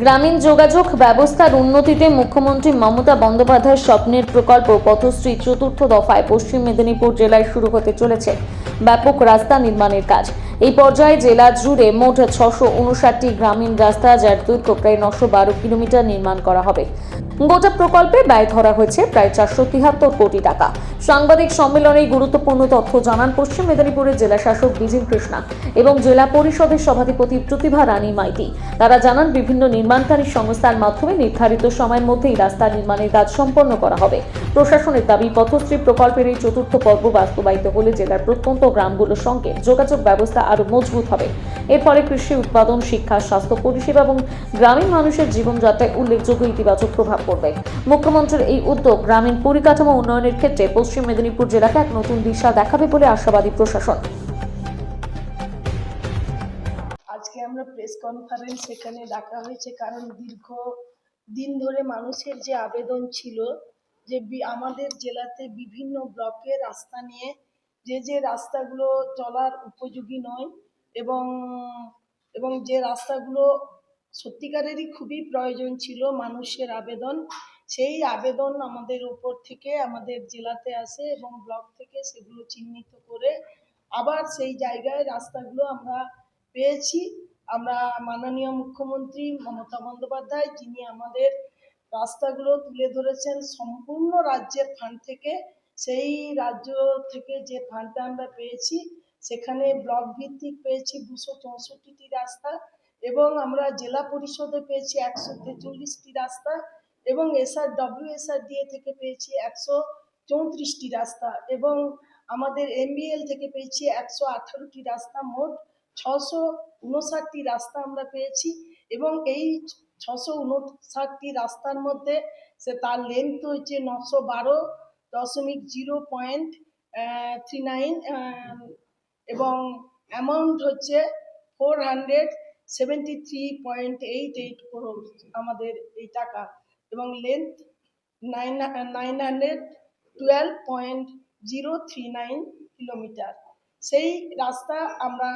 গ্রামীণ যোগাযোগ ব্যবস্থার উন্নতিতে মুখ্যমন্ত্রী মমতা বন্দ্যোপাধ্যায়ের স্বপ্নের প্রকল্প পথশ্রী চতুর্থ দফায় পশ্চিম মেদিনীপুর জেলায় শুরু হতে চলেছে ব্যাপক রাস্তা নির্মাণের কাজ। এই পর্যায়ে জেলা জুড়ে মোট ছশো উনষাটটি গ্রামীণ রাস্তা যার দৈর্ঘ্য প্রায় নশো বারো কিলোমিটার নির্মাণ করা হবে। গোটা প্রকল্পে ব্যয় ধরা হয়েছে প্রায় চারশো তিয়াত্তর কোটি টাকা। সাংবাদিক সম্মেলনে গুরুত্বপূর্ণ তথ্য জানান পশ্চিম মেদিনীপুরের জেলা শাসক বিজিন কৃষ্ণা এবং জেলা পরিষদের সভাধিপতি প্রতিভা রানী মাইতি। তারা জানান, বিভিন্ন নির্মাণকারী সংস্থার মাধ্যমে নির্ধারিত সময়ের মধ্যেই রাস্তা নির্মাণের কাজ সম্পন্ন করা হবে। প্রশাসনের দাবি, পথশ্রী প্রকল্পের এই চতুর্থ পর্ব বাস্তবায়িত হলে জেলার প্রত্যন্ত গ্রামগুলোর সঙ্গে যোগাযোগ ব্যবস্থা আরও মজবুত হবে। এর ফলে কৃষি, উৎপাদন, শিক্ষা, স্বাস্থ্য, পরিষেবা এবং গ্রামীণ মানুষের জীবনযাত্রায় উল্লেখযোগ্য ইতিবাচক প্রভাব পড়বে। মুখ্যমন্ত্রীর এই উদ্যোগ গ্রামীণ পরিকাঠামো উন্নয়নের ক্ষেত্রে পশ্চিম মেদিনীপুর জেলাকে এক নতুন দিশা দেখাবে বলে আশাবাদী প্রশাসন। আজকে আমরা প্রেস কনফারেন্স সেখানে ডাকা হয়েছে কারণ দীর্ঘ দিন ধরে মানুষের যে আবেদন ছিল যে আমাদের জেলাতে বিভিন্ন ব্লকে রাস্তা নিয়ে যে যে রাস্তাগুলো চলার উপযোগী নয় এবং এবং যে রাস্তাগুলো সত্যিকারেরই খুবই প্রয়োজন ছিল মানুষের আবেদন সেই আবেদন আমাদের উপর থেকে আমাদের জেলাতে আসে এবং ব্লক থেকে সেগুলো চিহ্নিত করে আবার সেই জায়গায় রাস্তাগুলো আমরা পেয়েছি। আমরা মাননীয় মুখ্যমন্ত্রী মমতা বন্দ্যোপাধ্যায়, যিনি আমাদের রাস্তাগুলো তুলে ধরেছেন সম্পূর্ণ রাজ্যের ফান্ড থেকে, সেই রাজ্য থেকে যে ফান্ডটা আমরা পেয়েছি, সেখানে ব্লক ভিত্তিক পেয়েছি দুশো চৌষট্টিটি রাস্তা এবং আমরা জেলা পরিষদে পেয়েছি একশো তেচল্লিশটি রাস্তা। এবং এসআর ডব্লিউএসআরডিএ থেকে পেয়েছি একশো চৌত্রিশটি রাস্তা এবং আমাদের এমবিএল থেকে পেয়েছি একশো আঠারোটি রাস্তা, মোট ছশো উনষাটটি রাস্তা আমরা পেয়েছি এবং এই ছশো উনষাটটি রাস্তার মধ্যে সে তার লেন্থ হচ্ছে নশো বারো দশমিক জিরো পয়েন্ট থ্রি নাইন এবং অ্যামাউন্ট হচ্ছে four hundred seventy three point eight eight crore আমাদের এই টাকা। এবং length nine nine hundred twelve point zero three nine kilometre সেই রাস্তা আমরা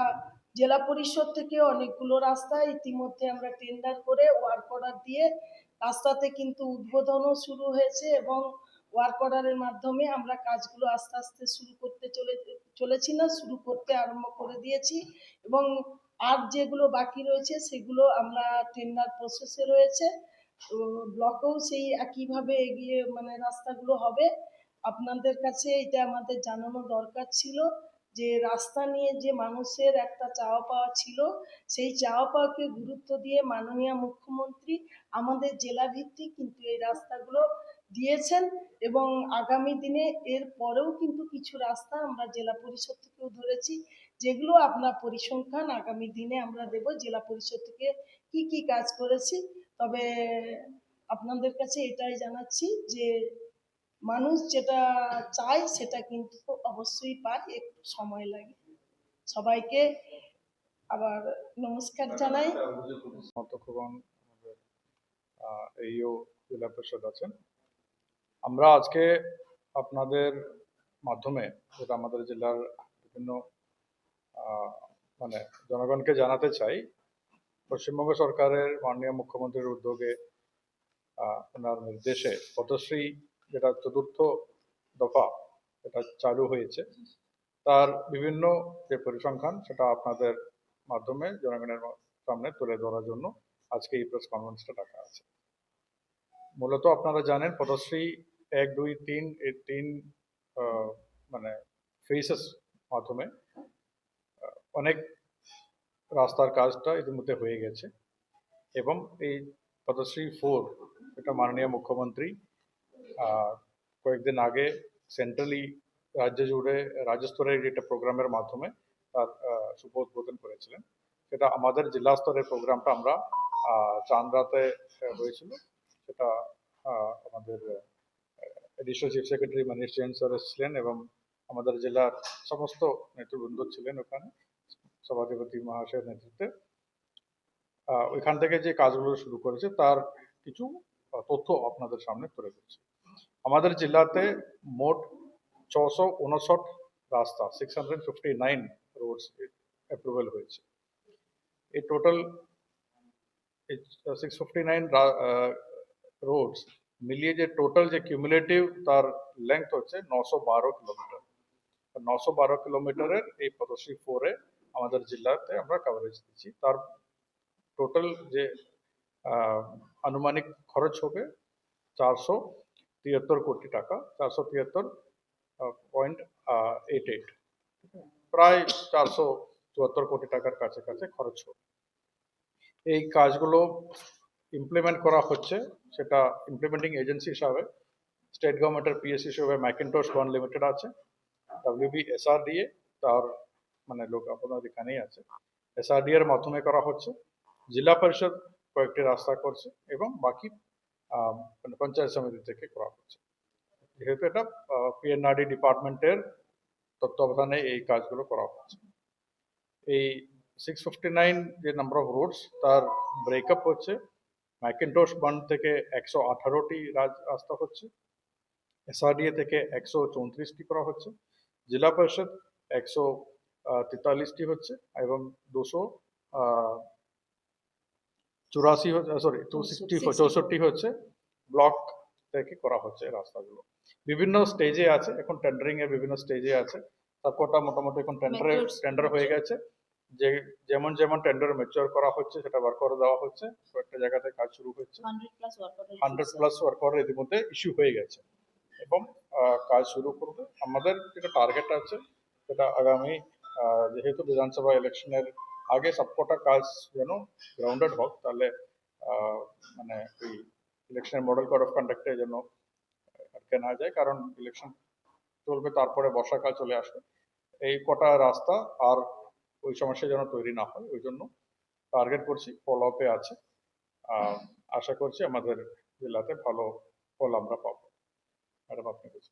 জেলা পরিষদ থেকে অনেকগুলো রাস্তা ইতিমধ্যে আমরা টেন্ডার করে ওয়ার্ক অর্ডার দিয়ে রাস্তাতে কিন্তু উদ্বোধনও শুরু হয়েছে এবং ওয়ার্ক অর্ডারের মাধ্যমে আমরা কাজগুলো আস্তে আস্তে শুরু করতে চলে, চলেছি না, শুরু করতে আরম্ভ করে দিয়েছি এবং আর যেগুলো বাকি রয়েছে সেগুলো আমরা টেন্ডার প্রসেসে রয়েছে। ব্লকেও সেই একইভাবে এগিয়ে মানে রাস্তাগুলো হবে। আপনাদের কাছে এটা আমাদের জানানো দরকার ছিল যে, রাস্তা নিয়ে যে মানুষের একটা চাওয়া পাওয়া ছিল, সেই চাওয়া পাওয়াকে গুরুত্ব দিয়ে মাননীয় মুখ্যমন্ত্রী আমাদের জেলা ভিত্তিক কিন্তু এই রাস্তাগুলো দিয়েছেন এবং আগামী দিনে এর পরেও কিন্তু কিছু রাস্তা আমরা জেলা পরিষদ থেকেও ধরেছি, যেগুলো আপনার পরিসংখ্যান আগামী দিনে আমরা দেব। জেলা পরিষদ থেকে কি কি কাজ করেছি তবে আপনাদের কাছে এটাই জানাচ্ছি যে মানুষ যেটা চায় সেটা কিন্তু অবশ্যই পায় একটু সময় লাগে। সবাইকে আবার নমস্কার জানাই। এইও জেলা পরিষদ আছেন। আমরা আজকে আপনাদের মাধ্যমে, যেটা আমাদের জেলার বিভিন্ন মানে জনগণকে জানাতে চাই পশ্চিমবঙ্গ সরকারের মাননীয় মুখ্যমন্ত্রীর উদ্যোগে ওনার নির্দেশে পথশ্রী যেটা চতুর্থ দফা এটা চালু হয়েছে। তার বিভিন্ন যে পরিসংখ্যান সেটা আপনাদের মাধ্যমে জনগণের সামনে তুলে ধরার জন্য আজকে এই প্রেস কনফারেন্সটা ডাকা আছে। মূলত আপনারা জানেন পদশ্রী এক, দুই, তিন এই তিন মানে ফেসেস মাধ্যমে অনেক রাস্তার কাজটা ইতিমধ্যে হয়ে গেছে। এবং এই পদশ্রী ফোর এটা মাননীয় মুখ্যমন্ত্রী কয়েকদিন আগে সেন্ট্রালি রাজ্য জুড়ে রাজ্য স্তরের একটা প্রোগ্রামের মাধ্যমে তার শুভ উদ্বোধন করেছিলেন। সেটা আমাদের জেলা স্তরের প্রোগ্রামটা আমরা চান্দ্রাতে হয়েছিল। সেটা আমাদের additional chief secretary Manish Jain sir এসেছিলেন এবং আমাদের জেলার সমস্ত নেতৃবৃন্দ ছিলেন ওখানে। সভাধিপতি মহাশয়ের নেতৃত্বে। ওইখান থেকে যে কাজগুলো শুরু করেছে, তার কিছু তথ্য আপনাদের সামনে তুলে ধরছি। আমাদের জেলাতে মোট ছশো উনষট রাস্তা six hundred fifty nine roads approval হয়েছে। এই total six fifty nine roads মিলিয়ে যে টোটাল যে কিউমুলেটিভ তার লেংথ হচ্ছে নশো বারো কিলোমিটার নশো বারো কিলোমিটারের এই পদশ্রী ফোরে আমাদের জেলাতে আমরা কভারেজ দিচ্ছি। তার টোটাল যে আনুমানিক খরচ হবে চারশো তিয়াত্তর কোটি টাকা। চারশো তিয়াত্তর পয়েন্ট এইট এইট প্রায় চারশো চুয়াত্তর কোটি টাকার কাছে কাছে খরচ হবে। এই কাজগুলো ইমপ্লিমেন্ট করা হচ্ছে, সেটা ইমপ্লিমেন্টিং এজেন্সি হিসাবে স্টেট গভর্নমেন্টের পিএস হিসেবে ম্যাকিনটোস ওয়ান লিমিটেড আছে ডাব্লিউবি এসআরডিএ তার মানে লোক আপনার এখানেই আছে। এসআরডি এর মাধ্যমে করা হচ্ছে। জেলা পরিষদ কয়েকটি রাস্তা করছে এবং বাকি মানে পঞ্চায়েত সমিতি থেকে করা হচ্ছে। যেহেতু এটা পিএনআরডি ডিপার্টমেন্টের তত্ত্বাবধানে এই কাজগুলো করা হচ্ছে। এই সিক্স ফিফটি নাইন যে নাম্বার অফ রোডস তার ব্রেকআপ হচ্ছে। ম্যাকিনটোশ বান্ড থেকে একশো আঠারোটি রাস্তা হচ্ছে। এসআরডিএ থেকে একশো চৌত্রিশটি করা হচ্ছে। জেলা পরিষদ একশো তেতাল্লিশটি হচ্ছে এবং দুশো চুরাশি সরি টু সিক্সটি চৌষট্টি হচ্ছে ব্লক থেকে করা হচ্ছে রাস্তাগুলো। বিভিন্ন স্টেজে আছে এখন টেন্ডারিং এর বিভিন্ন স্টেজে আছে। সবকটা মোটামুটি এখন টেন্ডারে টেন্ডার হয়ে গেছে। যে যেমন যেমন টেন্ডার ম্যাচিওর করা হচ্ছে সেটা বার করে দেওয়া হচ্ছে। কয়েকটা জায়গাতে কাজ শুরু হচ্ছে হান্ড্রেড প্লাস ওয়ার্ক অর্ডার ইতিমধ্যে ইস্যু হয়ে গেছে। এবং কাজ শুরু করবে। আমাদের যেটা টার্গেট আছে সেটা আগামী যেহেতু বিধানসভা ইলেকশনের আগে সবকটা কাজ যেন গ্রাউন্ডেড হোক, তাহলে মানে ওই ইলেকশনের মডেল কোড অফ কন্ডাক্টে যেন আটকে না যায়, কারণ ইলেকশন চলবে, তারপরে বর্ষাকাল চলে আসবে। এই কটা রাস্তা আর ওই সমস্যা যেন তৈরি না হয়, ওই জন্য টার্গেট করছি ফলো আপে আছে। আশা করছি আমাদের জেলাতে ভালো ফল আমরা পাবো। ম্যাডাম, আপনি কিছু